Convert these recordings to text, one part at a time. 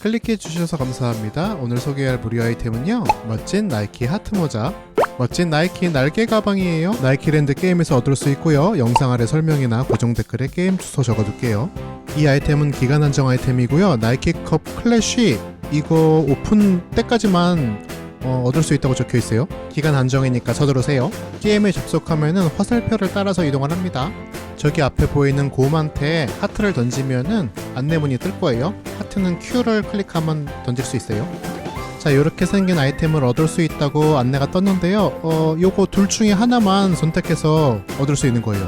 클릭해 주셔서 감사합니다. 오늘 소개할 무료 아이템은요. 멋진 나이키 하트 모자. 멋진 나이키 날개 가방이에요. 나이키랜드 게임에서 얻을 수 있고요. 영상 아래 설명이나 고정 댓글에 게임 주소 적어둘게요. 이 아이템은 기간 한정 아이템이고요. 나이키 컵 클래시 이거 오픈 때까지만 어, 얻을 수 있다고 적혀 있어요. 기간 한정이니까 서두르세요. 게임에 접속하면은 화살표를 따라서 이동을 합니다. 저기 앞에 보이는 곰한테 하트를 던지면은 안내문이 뜰 거예요. 하트는 Q를 클릭하면 던질 수 있어요. 자, 이렇게 생긴 아이템을 얻을 수 있다고 안내가 떴는데요. 어, 요거 둘 중에 하나만 선택해서 얻을 수 있는 거예요.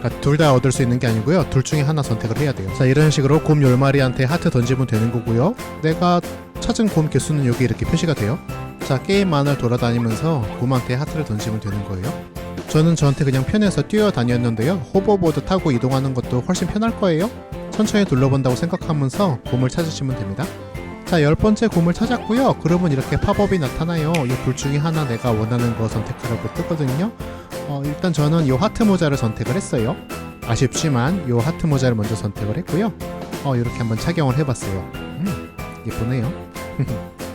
그러니까 둘 다 얻을 수 있는 게 아니고요. 둘 중에 하나 선택을 해야 돼요. 자, 이런 식으로 곰 10마리한테 하트 던지면 되는 거고요. 내가 찾은 곰 개수는 여기 이렇게 표시가 돼요. 자, 게임만을 돌아다니면서 곰한테 하트를 던지면 되는 거예요. 저는 저한테 그냥 편해서 뛰어다녔는데요. 호버보드 타고 이동하는 것도 훨씬 편할 거예요. 천천히 둘러본다고 생각하면서 곰을 찾으시면 됩니다. 자, 열 번째 곰을 찾았고요. 그러면 이렇게 팝업이 나타나요. 이 둘 중에 하나 내가 원하는 거 선택하라고 뜨거든요. 어, 일단 저는 이 하트 모자를 선택을 했어요. 아쉽지만 이 하트 모자를 먼저 선택을 했고요. 어, 이렇게 한번 착용을 해봤어요. 음, 예쁘네요.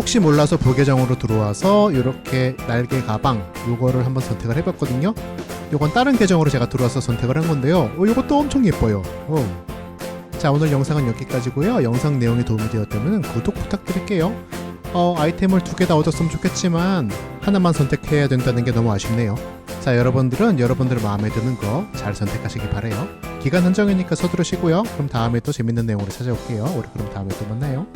혹시 몰라서 부계정으로 들어와서 이렇게 날개 가방 요거를 한번 선택을 해봤거든요. 요건 다른 계정으로 제가 들어와서 선택을 한 건데요. 어, 요것도 엄청 예뻐요. 어. 자 오늘 영상은 여기까지고요. 영상 내용이 도움이 되었다면 구독 부탁드릴게요. 어, 아이템을 두 개 다 얻었으면 좋겠지만 하나만 선택해야 된다는 게 너무 아쉽네요. 자 여러분들은 여러분들 마음에 드는 거 잘 선택하시기 바래요. 기간 한정이니까 서두르시고요. 그럼 다음에 또 재밌는 내용으로 찾아올게요. 우리 그럼 다음에 또 만나요.